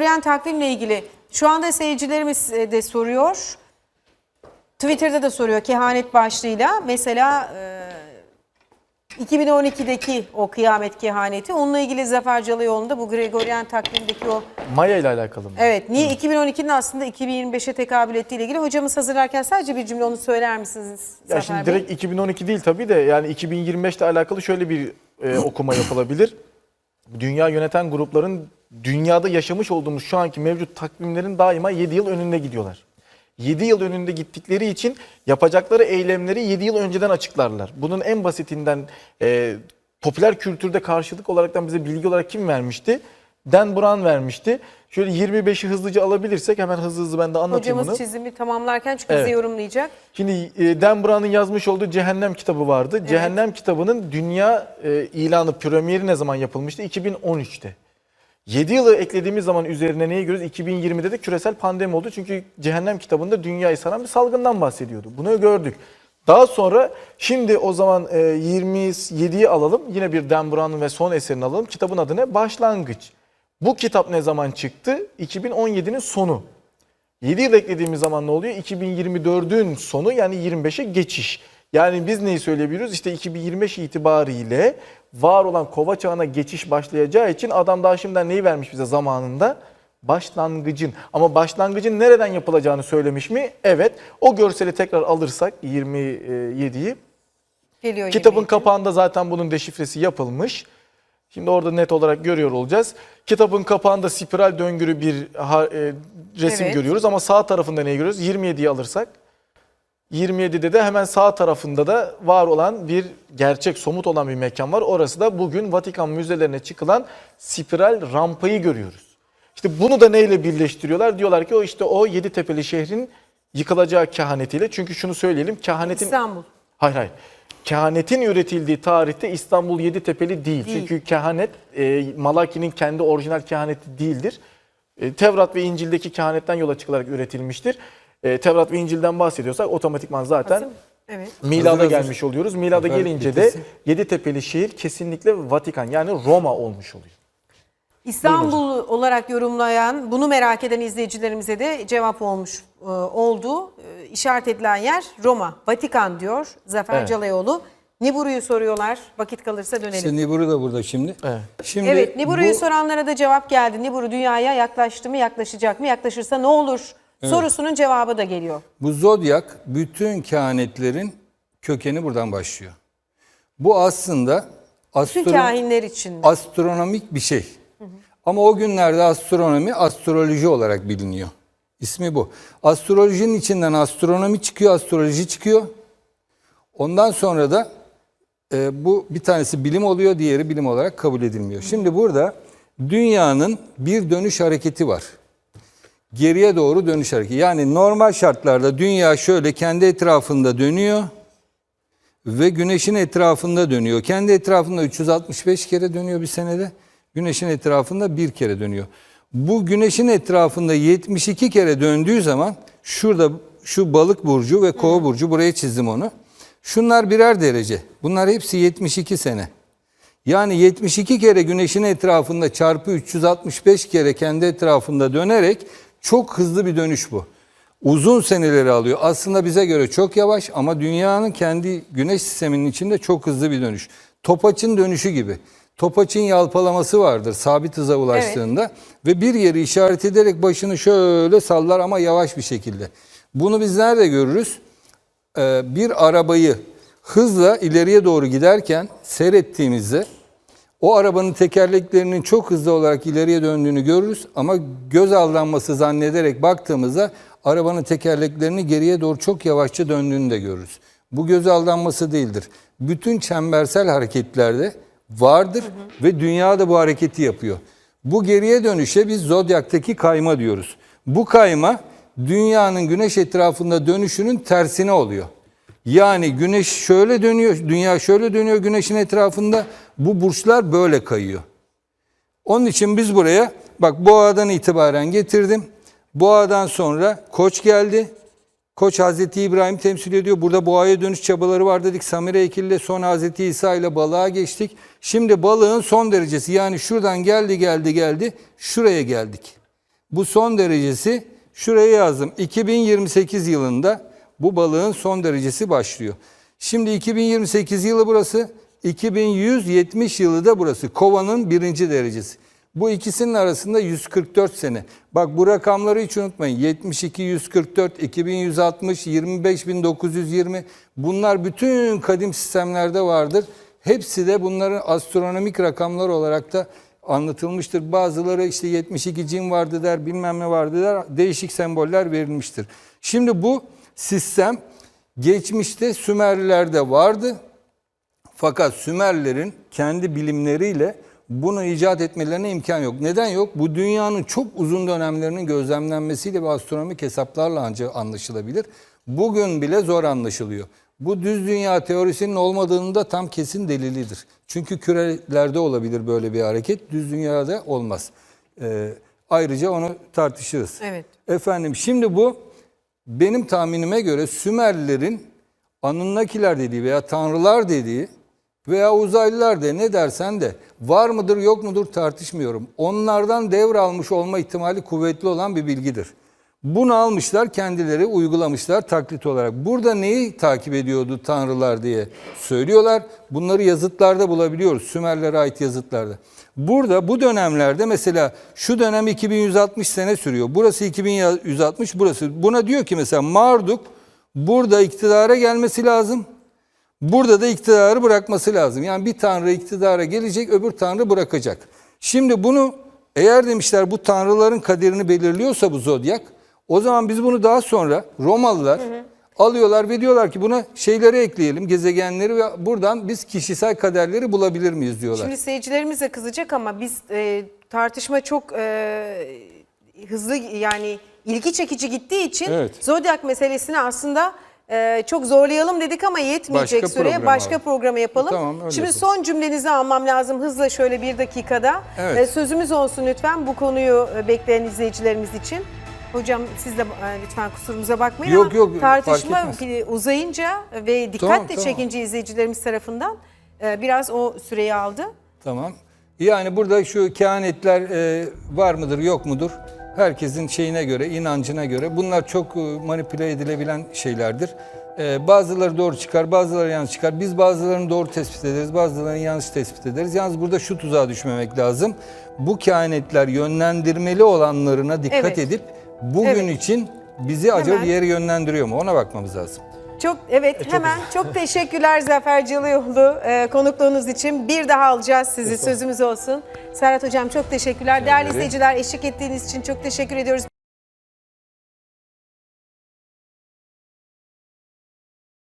Gregorian takvimle ilgili şu anda seyircilerimiz e, de soruyor. Twitter'da da soruyor kehanet başlığıyla. Mesela e, 2012'deki o kıyamet kehaneti onunla ilgili Zafer Calıyoğlu'nda bu Gregorian takvimdeki o Maya ile alakalı mı? Evet, niye 2012'nin aslında 2025'e tekabül ettiği ile ilgili hocamız hazırlarken sadece bir cümle onu söyler misiniz? Ya Zafer şimdi Bey? direkt 2012 değil tabii de yani 2025 ile alakalı şöyle bir e, okuma yapılabilir. Dünya yöneten grupların dünyada yaşamış olduğumuz şu anki mevcut takvimlerin daima 7 yıl önünde gidiyorlar. 7 yıl önünde gittikleri için yapacakları eylemleri 7 yıl önceden açıklarlar. Bunun en basitinden e, popüler kültürde karşılık olaraktan bize bilgi olarak kim vermişti? Dan Brown vermişti. Şöyle 25'i hızlıca alabilirsek hemen hızlı hızlı ben de anlatayım Hocamız bunu. çizimi tamamlarken çünkü Evet. bize yorumlayacak. Şimdi e, Dan Brown'ın yazmış olduğu Cehennem kitabı vardı. Cehennem kitabının dünya e, ilanı premieri ne zaman yapılmıştı? 2013'te. 7 yılı eklediğimiz zaman üzerine neyi görüyoruz? 2020'de de küresel pandemi oldu. Çünkü Cehennem kitabında dünyayı saran bir salgından bahsediyordu. Bunu gördük. Daha sonra şimdi o zaman e, 27'yi alalım. Yine bir Dan Brown'un ve son eserini alalım. Kitabın adı ne? Başlangıç. Bu kitap ne zaman çıktı? 2017'nin sonu. 7 yıl eklediğimiz zaman ne oluyor? 2024'ün sonu yani 25'e geçiş. Yani biz neyi söyleyebiliyoruz? İşte 2025 itibariyle var olan kova çağına geçiş başlayacağı için adam daha şimdiden neyi vermiş bize zamanında? Başlangıcın. Ama başlangıcın nereden yapılacağını söylemiş mi? Evet. O görseli tekrar alırsak 27'yi. Geliyor Kitabın 22. kapağında zaten bunun deşifresi yapılmış. Şimdi orada net olarak görüyor olacağız. Kitabın kapağında spiral döngürü bir e, resim Evet. görüyoruz ama sağ tarafında neyi görüyoruz? 27'yi alırsak 27'de de hemen sağ tarafında da var olan bir gerçek somut olan bir mekan var. Orası da bugün Vatikan müzelerine çıkılan spiral rampayı görüyoruz. İşte bunu da neyle birleştiriyorlar? Diyorlar ki o işte o Yeditepe'li şehrin yıkılacağı kehanetiyle. Çünkü şunu söyleyelim kehanetin İstanbul. Hayır hayır. Kehanetin üretildiği tarihte İstanbul Yeditepe'li değil. Değil. Çünkü kehanet e, Malaki'nin kendi orijinal kehaneti değildir. E, Tevrat ve İncil'deki kehanetten yola çıkılarak üretilmiştir. E, Tevrat ve İncil'den bahsediyorsak otomatikman zaten Hazır- Evet. Milada Hazır, hazır. gelmiş oluyoruz. Milada gelince de. Yeditepe'li şehir kesinlikle Vatikan yani Roma olmuş oluyor. İstanbul olarak yorumlayan, bunu merak eden izleyicilerimize de cevap olmuş e, oldu. E, işaret edilen yer Roma, Vatikan diyor Zafer Evet. Calayoğlu. Niburu'yu soruyorlar. Vakit kalırsa dönelim. İşte Niburu da burada şimdi. Evet. Şimdi evet, Niburu'yu bu- soranlara da cevap geldi. Niburu dünyaya yaklaştı mı, yaklaşacak mı, yaklaşırsa ne olur sorusunun cevabı da geliyor. Bu zodyak bütün kehanetlerin kökeni buradan başlıyor. Bu aslında Bütün astro- kahinler için. astronomik bir şey. Ama o günlerde astronomi astroloji olarak biliniyor. İsmi bu. Astrolojinin içinden astronomi çıkıyor, astroloji çıkıyor. Ondan sonra da e, bu bir tanesi bilim oluyor, diğeri bilim olarak kabul edilmiyor. Şimdi burada dünyanın bir dönüş hareketi var. Geriye doğru dönüş hareketi. Yani normal şartlarda dünya şöyle kendi etrafında dönüyor ve güneşin etrafında dönüyor. Kendi etrafında 365 kere dönüyor bir senede. Güneşin etrafında bir kere dönüyor. Bu güneşin etrafında 72 kere döndüğü zaman şurada şu balık burcu ve kova burcu buraya çizdim onu. Şunlar birer derece. Bunlar hepsi 72 sene. Yani 72 kere güneşin etrafında çarpı 365 kere kendi etrafında dönerek çok hızlı bir dönüş bu. Uzun seneleri alıyor. Aslında bize göre çok yavaş ama dünyanın kendi güneş sisteminin içinde çok hızlı bir dönüş. Topaçın dönüşü gibi. Topaçın yalpalaması vardır sabit hıza ulaştığında ve bir yeri işaret ederek başını şöyle sallar ama yavaş bir şekilde. Bunu biz nerede görürüz? Ee, bir arabayı hızla ileriye doğru giderken seyrettiğimizde o arabanın tekerleklerinin çok hızlı olarak ileriye döndüğünü görürüz ama göz aldanması zannederek baktığımızda arabanın tekerleklerini geriye doğru çok yavaşça döndüğünü de görürüz. Bu göz aldanması değildir. Bütün çembersel hareketlerde vardır ve dünya da bu hareketi yapıyor. Bu geriye dönüşe biz zodyaktaki kayma diyoruz. Bu kayma dünyanın güneş etrafında dönüşünün tersine oluyor. Yani güneş şöyle dönüyor, dünya şöyle dönüyor güneşin etrafında. Bu burçlar böyle kayıyor. Onun için biz buraya bak boğadan itibaren getirdim. Boğadan sonra koç geldi. Koç Hazreti İbrahim temsil ediyor. Burada boğaya dönüş çabaları var dedik. Samire ekille sonra Hazreti İsa ile balığa geçtik. Şimdi balığın son derecesi yani şuradan geldi geldi geldi şuraya geldik. Bu son derecesi şuraya yazdım. 2028 yılında bu balığın son derecesi başlıyor. Şimdi 2028 yılı burası, 2170 yılı da burası. Kovanın birinci derecesi. Bu ikisinin arasında 144 sene. Bak bu rakamları hiç unutmayın. 72, 144, 2160, 25920 bunlar bütün kadim sistemlerde vardır. Hepsi de bunların astronomik rakamlar olarak da anlatılmıştır. Bazıları işte 72 cin vardı der, bilmem ne vardı der. Değişik semboller verilmiştir. Şimdi bu sistem geçmişte Sümerlilerde vardı. Fakat Sümerlerin kendi bilimleriyle bunu icat etmelerine imkan yok. Neden yok? Bu dünyanın çok uzun dönemlerinin gözlemlenmesiyle ve astronomik hesaplarla ancak anlaşılabilir. Bugün bile zor anlaşılıyor. Bu düz dünya teorisinin olmadığının da tam kesin delilidir. Çünkü kürelerde olabilir böyle bir hareket, düz dünyada olmaz. Ee, ayrıca onu tartışırız. Evet. Efendim şimdi bu benim tahminime göre Sümerlilerin Anunnakiler dediği veya tanrılar dediği veya uzaylılar de ne dersen de var mıdır yok mudur tartışmıyorum. Onlardan devralmış olma ihtimali kuvvetli olan bir bilgidir. Bunu almışlar kendileri uygulamışlar taklit olarak. Burada neyi takip ediyordu tanrılar diye söylüyorlar. Bunları yazıtlarda bulabiliyoruz. Sümerlere ait yazıtlarda. Burada bu dönemlerde mesela şu dönem 2160 sene sürüyor. Burası 2160 burası. Buna diyor ki mesela Marduk burada iktidara gelmesi lazım. Burada da iktidarı bırakması lazım. Yani bir tanrı iktidara gelecek, öbür tanrı bırakacak. Şimdi bunu eğer demişler bu tanrıların kaderini belirliyorsa bu zodyak, o zaman biz bunu daha sonra Romalılar alıyorlar ve diyorlar ki buna şeyleri ekleyelim, gezegenleri ve buradan biz kişisel kaderleri bulabilir miyiz diyorlar. Şimdi seyircilerimiz de kızacak ama biz e, tartışma çok e, hızlı yani ilgi çekici gittiği için Evet. zodyak meselesini aslında e, çok zorlayalım dedik ama yetmeyecek Başka süreye program başka abi. programı yapalım. Tamam, öyle Şimdi yapalım. son cümlenizi almam lazım hızla şöyle bir dakikada. Evet. E, sözümüz olsun lütfen bu konuyu e, bekleyen izleyicilerimiz için. Hocam siz de e, lütfen kusurumuza bakmayın Yok, ama yok, tartışma etmez. uzayınca ve dikkatle Tamam, tamam. çekince izleyicilerimiz tarafından e, biraz o süreyi aldı. Tamam. Yani burada şu kehanetler e, var mıdır yok mudur? Herkesin şeyine göre, inancına göre. Bunlar çok e, manipüle edilebilen şeylerdir. E, bazıları doğru çıkar, bazıları yanlış çıkar. Biz bazılarını doğru tespit ederiz, bazılarını yanlış tespit ederiz. Yalnız burada şu tuzağa düşmemek lazım. Bu kehanetler yönlendirmeli olanlarına dikkat Evet. edip bugün Evet. için bizi acaba bir yere yönlendiriyor mu? Ona bakmamız lazım. Çok evet hemen çok teşekkürler Zafer Cılıoğlu e, konukluğunuz için. Bir daha alacağız sizi sözümüz olsun. Serhat Hocam çok teşekkürler. Değerli ederim. izleyiciler eşlik ettiğiniz için çok teşekkür ediyoruz.